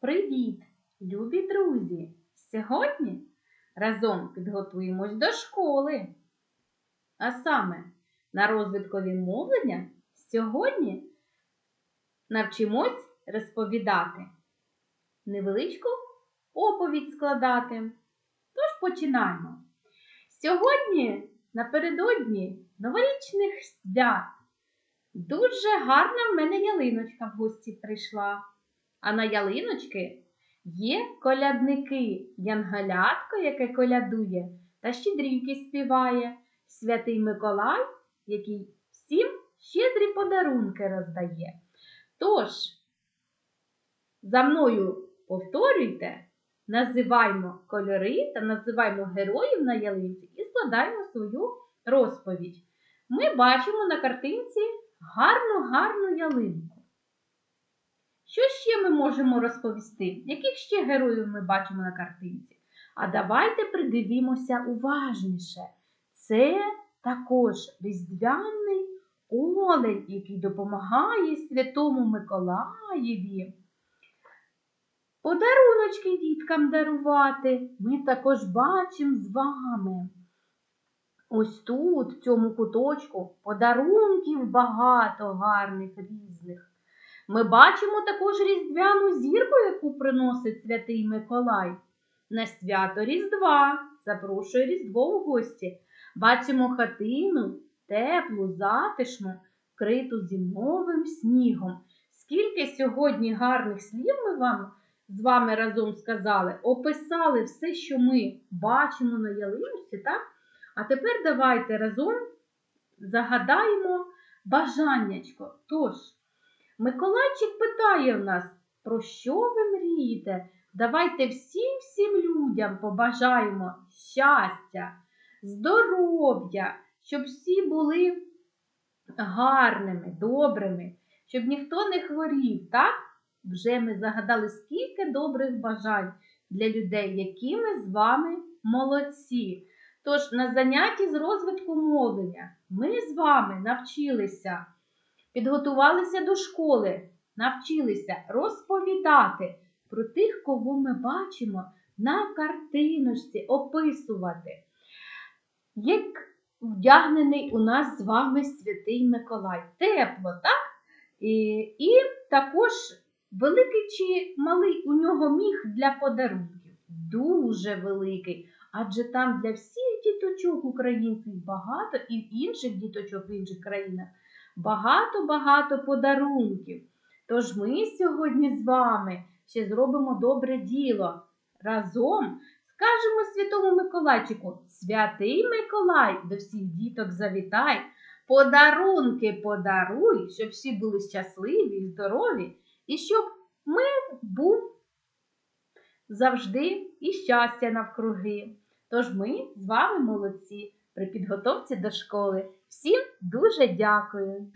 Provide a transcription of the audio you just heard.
Привіт, любі друзі! Сьогодні разом підготуємось до школи. А саме на розвиткові мовлення сьогодні навчимось розповідати, невеличку оповідь складати. Тож починаємо. Сьогодні напередодні новорічних свят. Дуже гарна в мене ялиночка в гості прийшла. А на ялиночки є колядники, янголятко, яке колядує, та щедрівки співає, святий Миколай, який всім щедрі подарунки роздає. Тож, за мною повторюйте, називаймо кольори та називаймо героїв на ялинці і складаємо свою розповідь. Ми бачимо на картинці гарну гарну ялинку. Що ще ми можемо розповісти? Яких ще героїв ми бачимо на картинці? А давайте придивімося уважніше. Це також різдвяний олень, який допомагає Святому Миколаєві. Подаруночки діткам дарувати ми також бачимо з вами. Ось тут, в цьому куточку, подарунків багато гарних різних. Ми бачимо також різдвяну зірку, яку приносить святий Миколай. На свято Різдва запрошує Різдво в гості. Бачимо хатину, теплу, затишну, вкриту зимовим снігом. Скільки сьогодні гарних слів ми вам з вами разом сказали, описали все, що ми бачимо на ялинці, так? А тепер давайте разом загадаємо бажаннячко. Тож, Миколайчик питає в нас, про що ви мрієте? Давайте всім всім людям побажаємо щастя, здоров'я, щоб всі були гарними, добрими, щоб ніхто не хворів, так? Вже ми загадали скільки добрих бажань для людей, які ми з вами молодці. Тож на занятті з розвитку мовлення ми з вами навчилися, підготувалися до школи, навчилися розповідати про тих, кого ми бачимо на картиночці, описувати, як вдягнений у нас з вами святий Миколай. Тепло, так? І, і також великий чи малий у нього міг для подарунків. Дуже великий. Адже там для всіх діточок українських багато і інших діточок в інших країнах багато-багато подарунків. Тож ми сьогодні з вами ще зробимо добре діло. Разом скажемо Святому Миколайчику, Святий Миколай, до всіх діток завітай, подарунки подаруй, щоб всі були щасливі і здорові, і щоб ми був завжди і щастя навкруги. Тож ми з вами молодці при підготовці до школи. Всім дуже дякую!